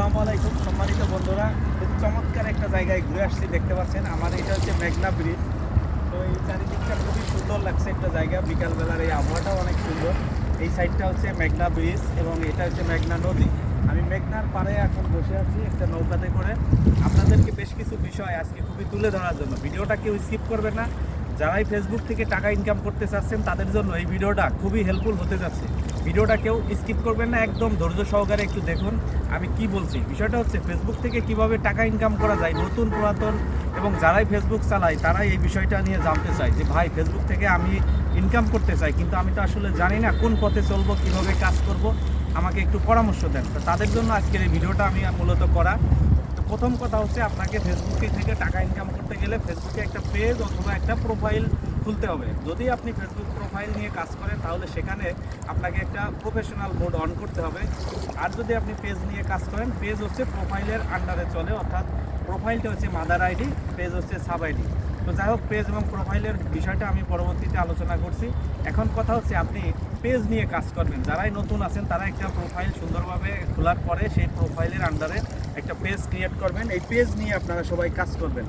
আসসালামু আলাইকুম। সম্মানিত বন্ধুরা, খুব চমৎকার একটা জায়গায় ঘুরে আসছি, দেখতে পাচ্ছেন। আমার এটা হচ্ছে মেঘনা ব্রিজ তো এই চারিদিকটা খুবই সুন্দর লাগছে একটা জায়গা। বিকালবেলার এই আবহাওয়াটাও অনেক সুন্দর। এই সাইডটা হচ্ছে মেঘনা ব্রিজ এবং এটা হচ্ছে মেঘনা নদী। আমি মেঘনার পাড়ে এখন বসে আছি একটা নৌকাতে করে। আপনাদেরকে বেশ কিছু বিষয় আজকে খুবই তুলে ধরার জন্য। ভিডিওটা কেউ স্কিপ করবে না। যারাই ফেসবুক থেকে টাকা ইনকাম করতে চাচ্ছেন, তাদের জন্য এই ভিডিওটা খুবই হেল্পফুল হতে যাচ্ছে। ভিডিওটা কেউ স্কিপ করবেন না, একদম ধৈর্য সহকারে একটু দেখুন, আমি কি বলছি। বিষয়টা হচ্ছে ফেসবুক থেকে কীভাবে টাকা ইনকাম করা যায়, নতুন, পুরাতন, এবং যারাই ফেসবুক চালায়, তারাই এই বিষয়টা নিয়ে জানতে চায় যে, ভাই ফেসবুক থেকে আমি ইনকাম করতে চাই, কিন্তু আমি তো আসলে জানি না কোন পথে চলবো, কীভাবে কাজ করব। আমাকে একটু পরামর্শ দেন। তো তাদের জন্য আজকের এই ভিডিওটা আমি মূলত করা। তো প্রথম কথা হচ্ছে, আপনাকে ফেসবুকে থেকে টাকা ইনকাম করতে গেলে ফেসবুকে একটা পেজ অথবা একটা প্রোফাইল খুলতে হবে। যদি আপনি ফেসবুক প্রোফাইল নিয়ে কাজ করেন, তাহলে সেখানে আপনাকে একটা প্রফেশনাল মোড অন করতে হবে। আর যদি আপনি পেজ নিয়ে কাজ করেন পেজ হচ্ছে প্রোফাইলের আন্ডারে চলে, অর্থাৎ প্রোফাইলটা হচ্ছে মাদার আইডি পেজ হচ্ছে সাব আইডি তো যাই হোক পেজ এবং প্রোফাইলের বিষয়টা আমি পরবর্তীতে আলোচনা করছি। এখন কথা হচ্ছে আপনি পেজ নিয়ে কাজ করবেন। যারাই নতুন আছেন, তারা একটা প্রোফাইল সুন্দরভাবে খোলার পরে সেই প্রোফাইলের আন্ডারে একটা পেজ ক্রিয়েট করবেন। এই পেজ নিয়ে আপনারা সবাই কাজ করবেন।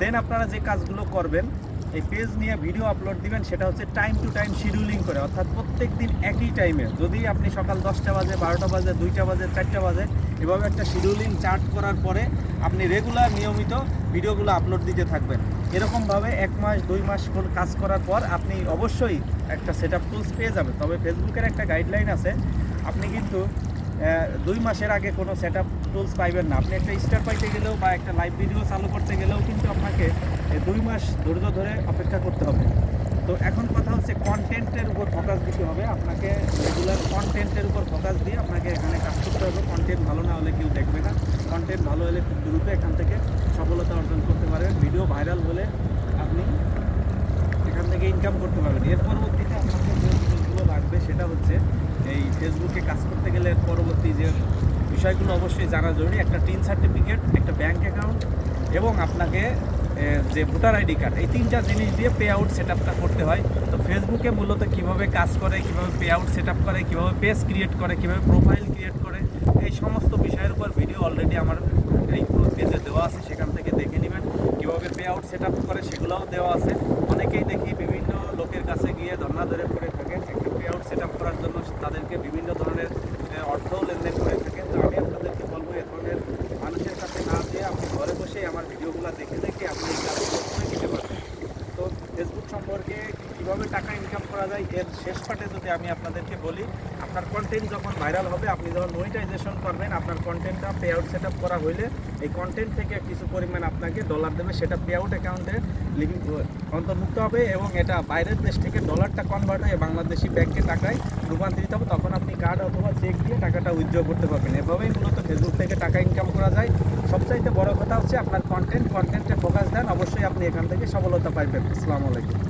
দেন আপনারা যে কাজগুলো করবেন এই পেজ নিয়ে ভিডিও আপলোড দিবেন, সেটা হচ্ছে টাইম টু টাইম শিডিউলিং করে। অর্থাৎ প্রত্যেক দিন একই টাইমে যদি আপনি সকাল দশটা বাজে, বারোটা বাজে, দুইটা বাজে, চারটা বাজে, এভাবে একটা শিডিউলিং চার্ট করার পরে আপনি রেগুলার নিয়মিত ভিডিওগুলো আপলোড দিতে থাকবেন। এরকমভাবে এক মাস, দুই মাস কাজ করার পর আপনি অবশ্যই একটা সেট আপ টুলস পেয়ে যাবেন। তবে ফেসবুকের একটা গাইডলাইন আছে, আপনি কিন্তু দুই মাসের আগে কোনো সেট আপ টুলস পাইবেন না। আপনি একটা স্টার পাইতে গেলেও বা একটা লাইভ ভিডিও চালু করতে গেলেও কিন্তু আপনাকে দুই মাস ধৈর্য ধরে অপেক্ষা করতে হবে। তো এখন কথা হচ্ছে কন্টেন্টের উপর ফোকাস দিতে হবে। আপনাকে রেগুলার কন্টেন্টের উপর ফোকাস দিয়ে আপনাকে এখানে কাজ করতে হবে। কন্টেন্ট ভালো না হলে কেউ দেখবে না। কন্টেন্ট ভালো হলে খুব দ্রুত এখান থেকে সফলতা অর্জন করতে পারবেন। ভিডিও ভাইরাল হলে আপনি এখান থেকে ইনকাম করতে পারবেন। এর জিনিসগুলো লাগবে সেটা হচ্ছে এই ফেসবুকে কাজ করতে গেলে পরবর্তী যে বিষয়গুলো অবশ্যই জানা জরুরি। একটা টিন সার্টিফিকেট, একটা ব্যাংক অ্যাকাউন্ট এবং আপনাকে যে ভোটার আইডি কার্ড, এই তিনটা জিনিস দিয়ে পে আউট সেট আপটা করতে হয়। তো ফেসবুকে মূলত কীভাবে কাজ করে, কীভাবে পে আউট সেট করে, কীভাবে পেজ ক্রিয়েট করে, কীভাবে প্রোফাইল ক্রিয়েট করে, এই সমস্ত বিষয়ের উপর ভিডিও অলরেডি আমার এই পেজে দেওয়া আছে। সেখান থেকে দেখে নেবেন কীভাবে পে আউট সেট করে, সেগুলোও দেওয়া আছে। অনেকেই দেখি বিভিন্ন লোকের কাছে গিয়ে ধর্ণা ধরে পড়ে থাকেন একটা পে আউট সেট আপ করার জন্য তাদেরকে বিভিন্ন ধরনের অর্থ লেনদেন করে থাকেন তো আমি আপনাদেরকে বলব এ ধরনের মানুষের কাছে না দিয়ে আপনি ঘরে বসেই আমার ভিডিওগুলো দেখে দেখে আপনি এই কাজগুলো করে নিতে পারবেন তো ফেসবুক সম্পর্কে কীভাবে টাকা ইনকাম করা যায় এর শেষ পার্টে যদি আমি আপনাদেরকে বলি, আপনার কন্টেন্ট যখন ভাইরাল হবে, আপনি যখন মনিটাইজেশন করবেন, আপনার কন্টেন্টটা পে আউট সেট আপ করা হইলে এই কন্টেন্ট থেকে কিছু পরিমাণ আপনাকে ডলার দেবে। সেটা পে আউট অ্যাকাউন্টে লিভিং অন্তর্ভুক্ত হবে এবং এটা বাইরের দেশ থেকে ডলারটা কনভার্ট হয়ে বাংলাদেশি ব্যাংকে টাকায় রূপান্তরিত হবে। তখন আপনি কার্ড অথবা চেক দিয়ে টাকাটা উইথড্র করতে পারবেন। এভাবেই মূলত ফেসবুক থেকে টাকা ইনকাম করা যায়। সবচাইতে বড় কথা হচ্ছে আপনার কন্টেন্ট কন্টেন্টে ফোকাস দেন। অবশ্যই আপনি এখান থেকে সফলতা পাইবেন। আসসালামু আলাইকুম।